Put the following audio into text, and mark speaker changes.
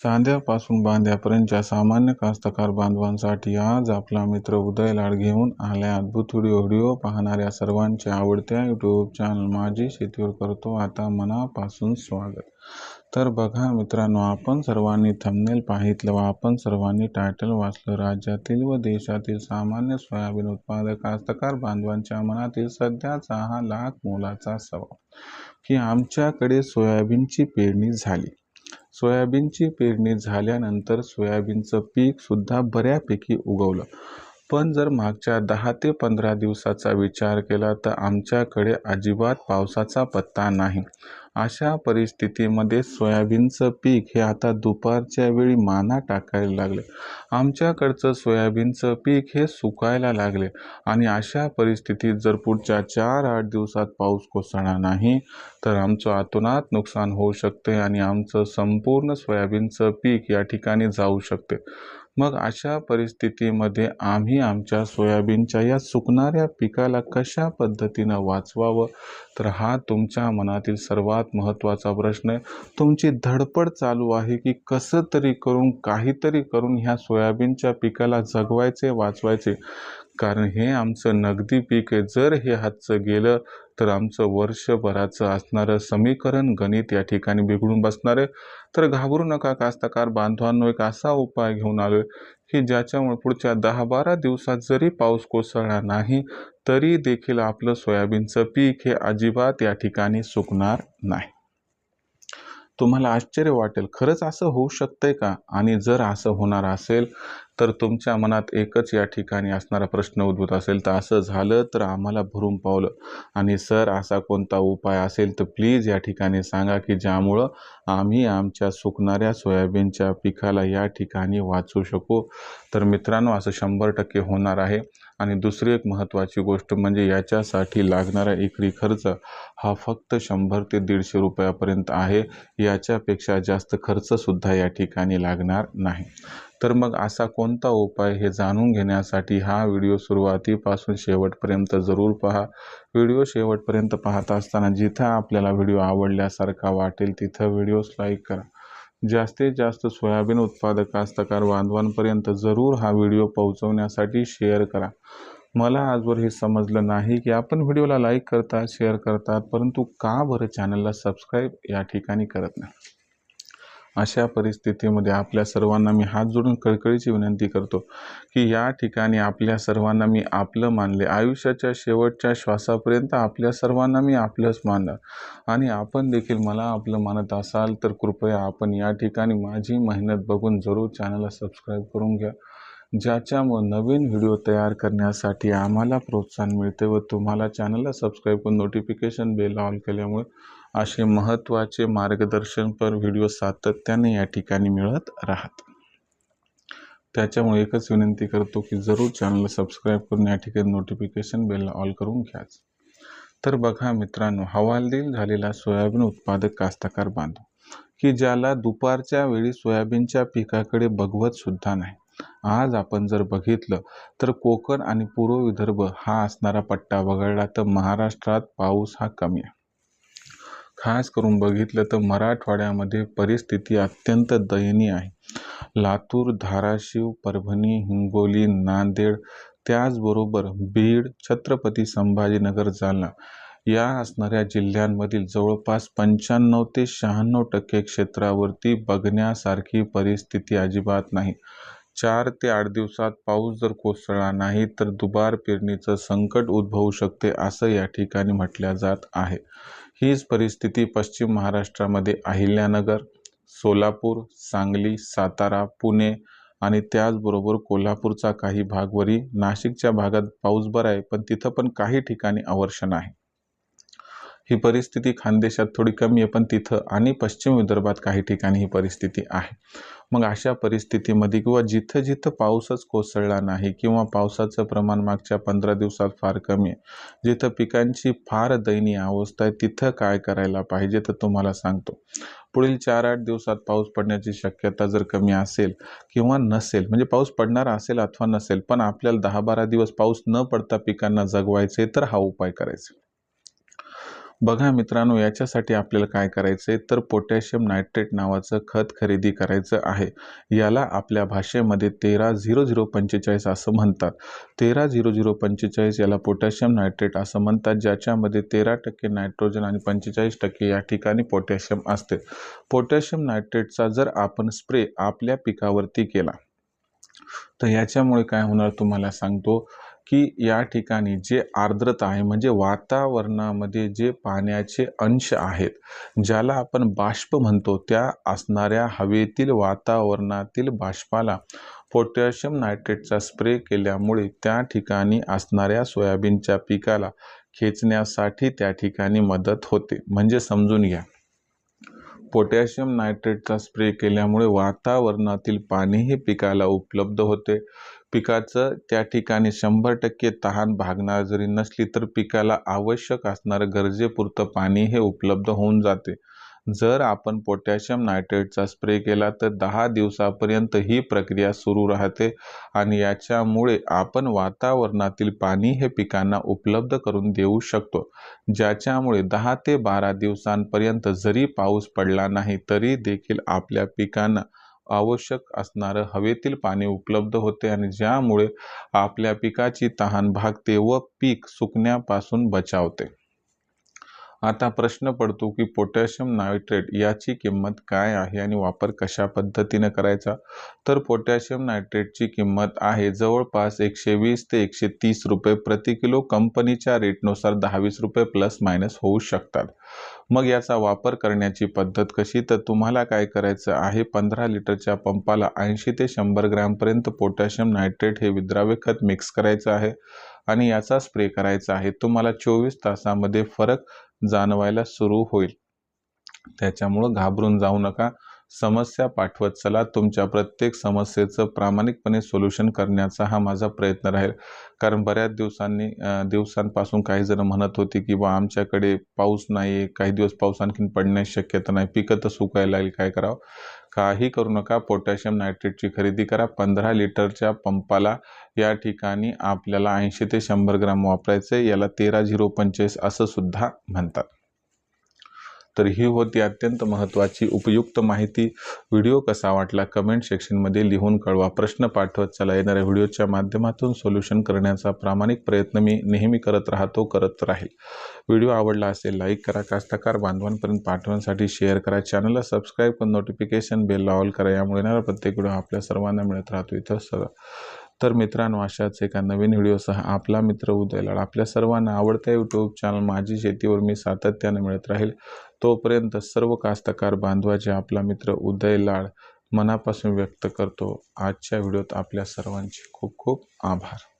Speaker 1: चांद्यापासून बांध्यापर्यंतच्या सामान्य कास्तकार बांधवांसाठी आज आपला मित्र उदय लाड घेऊन आलाय अद्भुत व्हिडिओ. व्हिडिओ पाहणाऱ्या सर्वांच्या आवडत्या यूट्यूब चॅनल माझी शेतीवर करतो. आता मनापासून स्वागत. तर बघा मित्रांनो आपण सर्वांनी थंबनेल पाहितलं व आपण सर्वांनी टायटल वाचलं. राज्यातील व देशातील सामान्य सोयाबीन उत्पादक कास्तकार बांधवांच्या मनातील सध्याचा हा लाख मोलाचा सवाल की आमच्याकडे सोयाबीनची पेरणी झाली. सोयाबीनची पेरणी झाल्यानंतर सोयाबीनचं पीक सुद्धा बऱ्यापैकी उगवलं. पण जर मागच्या दहा ते पंधरा दिवसाचा विचार केला तर आमच्याकडे अजिबात पावसाचा पत्ता नाही. अशा परिस्थितीमध्ये सोयाबीनचं पीक हे आता दुपारच्या वेळी माना टाकायला लागले. आमच्याकडचं सोयाबीनचं पीक हे सुकायला लागले आणि अशा परिस्थितीत जर पुढच्या चार आठ दिवसात पाऊस कोसळणार नाही तर आमचं आतोनात नुकसान होऊ शकते आणि आमचं संपूर्ण सोयाबीनचं पीक या ठिकाणी जाऊ शकते. मग अशा परिस्थितीमध्ये आम्ही आमच्या सोयाबीनच्या या सुकणाऱ्या पिकाला कशा पद्धतीनं वाचवावं? तर हा तुमच्या मनातील सर्वात महत्त्वाचा प्रश्न आहे. तुमची धडपड चालू आहे की कसं तरी करून काहीतरी करून ह्या सोयाबीनच्या पिकाला जगवायचे वाचवायचे. कारण हे आमचं नगदी पीक आहे. जर हे हातचं गेलं तर आमचं वर्षभराचं असणारं समीकरण गणित या ठिकाणी बिघडून बसणार आहे. तर घाबरू नका कास्तकार बांधवांनो एक असा उपाय घेऊन आलो की ज्याच्यामुळे पुढच्या दहा बारा दिवसात जरी पाऊस कोसळला नाही तरी देखील आपलं सोयाबीनचं पीक हे अजिबात या ठिकाणी सुकणार नाही. तुम्हाला आश्चर्य वाटेल खरंच असं होऊ शकतंय का? आणि जर असं होणार असेल तर तुमच्या मनात एकच या ठिकाणी असणारा प्रश्न उद्भूत असेल तर असं झालं तर आम्हाला भरून पावलं. आणि सर असा कोणता उपाय असेल तर प्लीज या ठिकाणी सांगा की ज्यामुळं आम्ही आमच्या सुकणाऱ्या सोयाबीनच्या पिकाला या ठिकाणी वाचू शकू. तर मित्रांनो असं शंभर टक्के होणार आहे. आणि दुसरी एक महत्त्वाची गोष्ट म्हणजे याच्यासाठी लागणारा एकरी खर्च हा फक्त शंभर ते दीडशे रुपयापर्यंत आहे. याच्यापेक्षा जास्त खर्चसुद्धा या ठिकाणी लागणार नाही. तर मग असा कोणता उपाय हे जाणून घेण्यासाठी हा व्हिडिओ सुरुवातीपासून शेवटपर्यंत जरूर पहा. व्हिडिओ शेवटपर्यंत पाहत असताना जिथं आपल्याला व्हिडिओ आवडल्यासारखा वाटेल तिथं व्हिडिओस लाईक करा. जास्तीत जास्त सोयाबीन उत्पादक कास्तकार बांधवांपर्यंत जरूर हा व्हिडिओ पोहोचवण्यासाठी शेअर करा. मला आजवर हे समजलं नाही की आपण व्हिडिओला लाईक करतात शेअर करतात परंतु का बरं चॅनलला सबस्क्राईब या ठिकाणी करत नाही? अशा परिस्थितीमध्ये आपल्या सर्वांना मी हात जोडून कळकळीची विनंती करतो की या ठिकाणी आपल्या सर्वांना मी आपलं मानले. आयुष्याच्या शेवटच्या श्वासापर्यंत आपल्या सर्वांना मी आपलंच मानलं. आणि आपण देखील मला आपलं मानत असाल तर कृपया आपण या ठिकाणी माझी मेहनत बघून जरूर चॅनलला सबस्क्राईब करून घ्या. ज्याच्यामुळं नवीन व्हिडिओ तयार करण्यासाठी आम्हाला प्रोत्साहन मिळते व तुम्हाला चॅनलला सबस्क्राईब करून नोटिफिकेशन बेल ऑन केल्यामुळे असे महत्त्वाचे मार्गदर्शनपर व्हिडिओ सातत्याने या ठिकाणी मिळत राहत. त्याच्यामुळे एकच विनंती करतो की जरूर चॅनलला सबस्क्राईब करून या ठिकाणी नोटिफिकेशन बेल ऑल करून घ्याच. तर बघा मित्रांनो हवालदिल झालेला सोयाबीन उत्पादक कास्तकार बांधव की ज्याला दुपारच्या वेळी सोयाबीनच्या पिकाकडे बघवत सुद्धा नाही. आज आपण जर बघितलं तर कोकण आणि पूर्व विदर्भ हा असणारा पट्टा वगळला तर महाराष्ट्रात पाऊस हा कमी आहे. खास करून बघितलं तर मराठवाड्यामध्ये परिस्थिती अत्यंत दयनीय आहे. लातूर धाराशिव परभणी हिंगोली नांदेड त्याचबरोबर बीड छत्रपती संभाजीनगर जालना या असणाऱ्या जिल्ह्यांमधील जवळपास पंच्याण्णव ते शहाण्णव टक्के क्षेत्रावरती बघण्यासारखी परिस्थिती अजिबात नाही. चार ते आठ दिवसात पाऊस जर कोसळला नाही तर दुबार पेरणीचं संकट उद्भवू शकते असं या ठिकाणी म्हटल्या जात आहे. हीच परिस्थिती पश्चिम महाराष्ट्रामध्ये अहिल्यानगर सोलापूर सांगली सातारा पुणे आणि त्याचबरोबर कोल्हापूरचा काही भागवरी. नाशिकच्या भागात पाऊस बरा आहे पण तिथं पण काही ठिकाणी अवर्षण आहे. ही परिस्थिती खानदेशात थोडी कमी आहे पण तिथं आणि पश्चिम विदर्भात काही ठिकाणी ही परिस्थिती आहे. मग अशा परिस्थितीमध्ये किंवा जिथं जिथं पाऊसच कोसळला नाही किंवा पावसाचं प्रमाण मागच्या पंधरा दिवसात फार कमी आहे जिथं पिकांची फार दयनीय अवस्था आहे तिथं काय करायला पाहिजे तर तुम्हाला सांगतो. पुढील चार आठ दिवसात पाऊस पडण्याची शक्यता जर कमी असेल किंवा नसेल म्हणजे पाऊस पडणार असेल अथवा नसेल पण आपल्याला दहा बारा दिवस पाऊस न पडता पिकांना जगवायचे तर हा उपाय करायचा. बघा मित्रांनो याच्यासाठी आपल्याला काय करायचं आहे तर पोटॅशियम नायट्रेट नावाचं खत खरेदी करायचं आहे. याला आपल्या भाषेमध्ये तेरा झिरो झिरो पंचेचाळीस असं म्हणतात. तेरा झिरो झिरो पंचेचाळीस याला पोटॅशियम नायट्रेट असं म्हणतात ज्याच्यामध्ये तेरा टक्के नायट्रोजन आणि पंचेचाळीस टक्के या ठिकाणी पोटॅशियम असते. पोटॅशियम नायट्रेटचा जर आपण स्प्रे आपल्या पिकावरती केला तर याच्यामुळे काय होणार तुम्हाला सांगतो? की या ठिकाणी जे आर्द्रता आहे म्हणजे वातावरणामध्ये जे पाण्याचे अंश आहेत ज्याला आपण बाष्प म्हणतो त्या असणाऱ्या हवेतील वातावरणातील बाष्पाला पोटॅशियम नायट्रेटचा स्प्रे केल्यामुळे त्या ठिकाणी असणाऱ्या सोयाबीनच्या पिकाला खेचण्यासाठी त्या ठिकाणी मदत होते. म्हणजे समजून घ्या. पोटॅशियम नायट्रेटचा स्प्रे केल्यामुळे वातावरणातील पाणीही पिकाला उपलब्ध होते. पिकाचं त्या ठिकाणी शंभर टक्के तहान भागणार जरी नसली तर पिकाला आवश्यक असणारं गरजेपुरतं पाणी हे उपलब्ध होऊन जाते. जर आपण पोटॅशियम नायट्रेटचा स्प्रे केला तर दहा दिवसापर्यंत ही प्रक्रिया सुरू राहते आणि याच्यामुळे आपण वातावरणातील पाणी हे पिकांना उपलब्ध करून देऊ शकतो. ज्याच्यामुळे दहा ते बारा दिवसांपर्यंत जरी पाऊस पडला नाही तरी देखील आपल्या पिकांना आवश्यक असणारं हवेतील पाणी उपलब्ध होते आणि ज्यामुळे आपल्या पिकाची तहान भागते व पीक सुकण्यापासून बचावते. आता प्रश्न पडतो की पोटॅशियम नायट्रेट याची किंमत काय आहे आणि वापर कशा पद्धतीने करायचा? तर पोटॅशियम नायट्रेटची किंमत आहे जवळपास एकशे वीस ते एकशे तीस रुपये प्रति किलो कंपनीच्या रेटनुसार दहावीस रुपये प्लस मायनस होऊ शकतात. मग याचा वापर करण्याची पद्धत कशी? तर तुम्हाला काय करायचं आहे? पंधरा लिटरच्या पंपाला ऐंशी ते शंभर ग्रॅमपर्यंत पोटॅशियम नायट्रेट हे विद्राव्य खत मिक्स करायचं आहे. आणि याचा स्प्रे करायचा आहे. तुम्हाला चोवीस तासामध्ये फरक जाणवायला सुरू होईल. त्याच्यामुळं घाबरून जाऊ नका. समस्या पाठवत चला. तुमच्या प्रत्येक समस्येचं प्रामाणिकपणे सोल्युशन करण्याचा हा माझा प्रयत्न राहील. कारण बऱ्याच दिवसांनी दिवसांपासून काही जण म्हणत होते की बा आमच्याकडे पाऊस नाही काही दिवस पाऊस आणखीन पडण्याची शक्यता नाही. पिकं तर सुकायला लागली. काय करावं? काही करू नका. पोटॅशियम नायट्रेटची खरेदी करा. पंधरा लिटरच्या पंपाला या ठिकाणी आपल्याला ऐंशी ते शंभर ग्राम वापरायचे याला तेरा झिरो पंचेस असं सुद्धा म्हणतात. तर ही होती अत्यंत महत्त्वाची उपयुक्त माहिती. व्हिडिओ कसा वाटला कमेंट सेक्शनमध्ये लिहून कळवा. प्रश्न पाठवत चला येणाऱ्या व्हिडिओच्या माध्यमातून सोल्युशन करण्याचा प्रामाणिक प्रयत्न मी नेहमी करत राहतो करत राहील. व्हिडिओ आवडला असेल लाईक करा. कास्तकार बांधवांपर्यंत पाठवण्यासाठी शेअर करा. चॅनलला सबस्क्राईब करून नोटिफिकेशन बेल ऑल करा. यामुळे येणारा प्रत्येक व्हिडिओ आपल्या सर्वांना मिळत राहतो. इथं सगळं तर मित्रांनो अशाच एका नवीन व्हिडिओसह आपला मित्र उदयलाड आपल्या सर्वांना आवडत्या यूट्यूब चॅनल माझी शेतीवर मी सातत्याने मिळत राहील. तोपर्यंत सर्व कास्तकार बांधवाचे आपला मित्र उदय लाड मनापासून व्यक्त करतो. आजच्या व्हिडिओत आपल्या सर्वांचे खूप खूप आभार.